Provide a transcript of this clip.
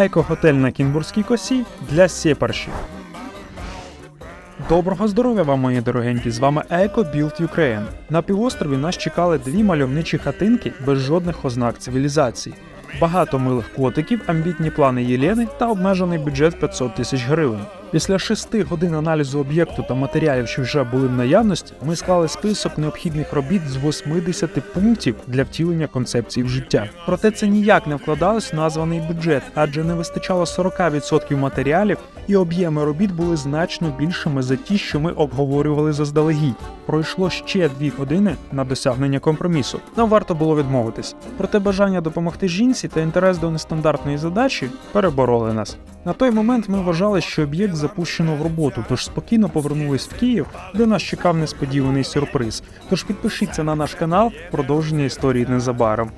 Еко-готель на Кінбурзькій косі для сєпаршів. Доброго здоров'я вам, мої дорогенькі! З вами Еко Білд Ukraine. На півострові нас чекали дві мальовничі хатинки без жодних ознак цивілізації. Багато милих котиків, амбітні плани Єлени та обмежений бюджет 500 тисяч гривень. Після шести годин аналізу об'єкту та матеріалів, що вже були в наявності, ми склали список необхідних робіт з 80 пунктів для втілення концепції в життя. Проте це ніяк не вкладалось в названий бюджет, адже не вистачало 40% матеріалів, і об'єми робіт були значно більшими за ті, що ми обговорювали заздалегідь. Пройшло ще дві години на досягнення компромісу. Нам варто було відмовитись. Проте бажання допомогти жінці та інтерес до нестандартної задачі перебороли нас. На той момент ми вважали, що об'єкт запущено в роботу, тож спокійно повернулись в Київ, де нас чекав несподіваний сюрприз. Тож підпишіться на наш канал, продовження історії незабаром.